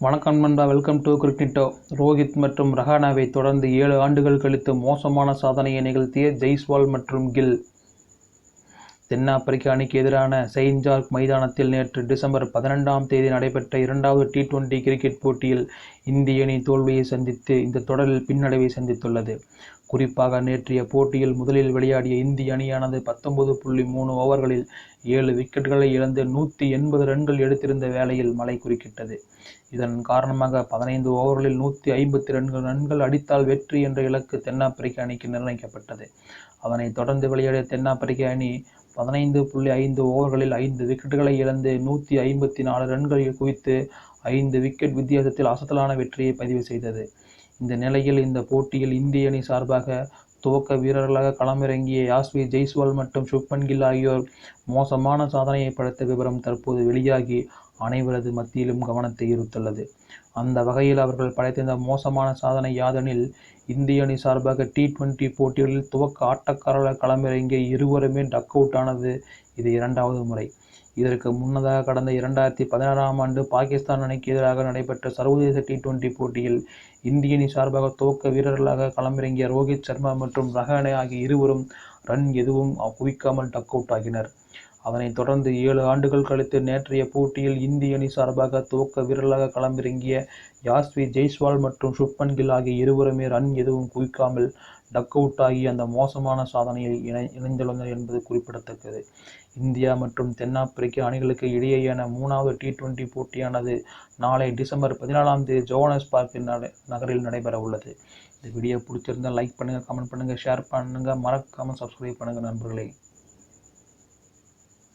வணக்கம் நண்பா welcome to கிரிக்கெட்டோ Rohit மற்றும் ரஹானாவை தொடர்ந்து ஏழு ஆண்டுகள் கழித்து மோசமான சாதனையை நிகழ்த்திய ஜெய்ஸ்வால் மற்றும் கில். தென்னாப்பிரிக்க அணிக்கு எதிரான செயின்ட் ஜார்க் மைதானத்தில் நேற்று டிசம்பர் பதினெண்டாம் தேதி நடைபெற்ற இரண்டாவது டி டுவெண்டி கிரிக்கெட் போட்டியில் இந்திய அணி தோல்வியை சந்தித்து இந்த தொடரில் பின்னடைவை சந்தித்துள்ளது. குறிப்பாக நேற்றைய போட்டியில் முதலில் விளையாடிய இந்திய அணியானது பத்தொன்பது புள்ளி மூணு ஓவர்களில் ஏழு விக்கெட்டுகளை இழந்து நூற்றி எண்பது ரன்கள் எடுத்திருந்த வேளையில் மழை குறுக்கிட்டது. இதன் காரணமாக பதினைந்து ஓவர்களில் நூற்றி ஐம்பத்தி ரெண்டு ரன்கள் அடித்தால் வெற்றி என்ற இலக்கு தென்னாப்பிரிக்க அணிக்கு நிர்ணயிக்கப்பட்டது. அதனைத் தொடர்ந்து விளையாடிய தென்னாப்பிரிக்க அணி பதினைந்து புள்ளி ஐந்து ஓவர்களில் ஐந்து விக்கெட்டுகளை இழந்து நூற்றி ஐம்பத்தி நாலு ரன்கள் குவித்து ஐந்து விக்கெட் வித்தியாசத்தில் அசத்தலான வெற்றியை பதிவு செய்தது. இந்த நிலையில் இந்த போட்டியில் இந்திய அணி சார்பாக துவக்க வீரர்களாக களமிறங்கிய யாஸ்வி ஜெய்ஸ்வால் மற்றும் சுப்மன் கில் ஆகியோர் மோசமான சாதனையை படைத்த விவரம் தற்போது வெளியாகி அனைவரது மத்தியிலும் கவனத்தை ஈர்த்துள்ளது. அந்த வகையில் அவர்கள் படைத்த இந்த மோசமான சாதனை யாதெனில் இந்திய அணி சார்பாக டி டுவெண்டி போட்டிகளில் துவக்க ஆட்டக்காரர்களாக களமிறங்கிய இருவருமே டக் அவுட் ஆனது. இது இரண்டாவது முறை. இதற்கு முன்னதாக கடந்த இரண்டாயிரத்தி பதினாறாம் ஆண்டு பாகிஸ்தான் அணிக்கு எதிராக நடைபெற்ற சர்வதேச டி டுவெண்டி போட்டியில் இந்திய அணி சார்பாக துவக்க வீரர்களாக களமிறங்கிய ரோஹித் சர்மா மற்றும் ரஹானே ஆகிய இருவரும் ரன் எதுவும் குவிக்காமல் டக் அவுட் ஆகினர். அதனைத் தொடர்ந்து ஏழு ஆண்டுகள் கழித்து நேற்றைய போட்டியில் இந்திய அணி சார்பாக துவக்க வீரர்களாக களமிறங்கிய யாஸ்வி ஜெய்ஸ்வால் மற்றும் சுப்மன் கில் ஆகிய இருவருமே ரன் எதுவும் குவிக்காமல் டக் அவுட் ஆகி அந்த மோசமான சாதனையில் இணை இணைந்துள்ளனர் என்பது குறிப்பிடத்தக்கது. இந்தியா மற்றும் தென்னாப்பிரிக்க அணிகளுக்கு இடையேயான மூணாவது டி டுவெண்டி போட்டியானது நாளை டிசம்பர் பதினாலாம் தேதி ஜோனஸ் ஜோஹனஸ்பர்க் நகரில் நடைபெற உள்ளது இந்த வீடியோ பிடிச்சிருந்தால் லைக் பண்ணுங்கள் கமெண்ட் பண்ணுங்கள் ஷேர் பண்ணுங்கள் மறக்காமல் சப்ஸ்கிரைப் பண்ணுங்கள் நண்பர்களே.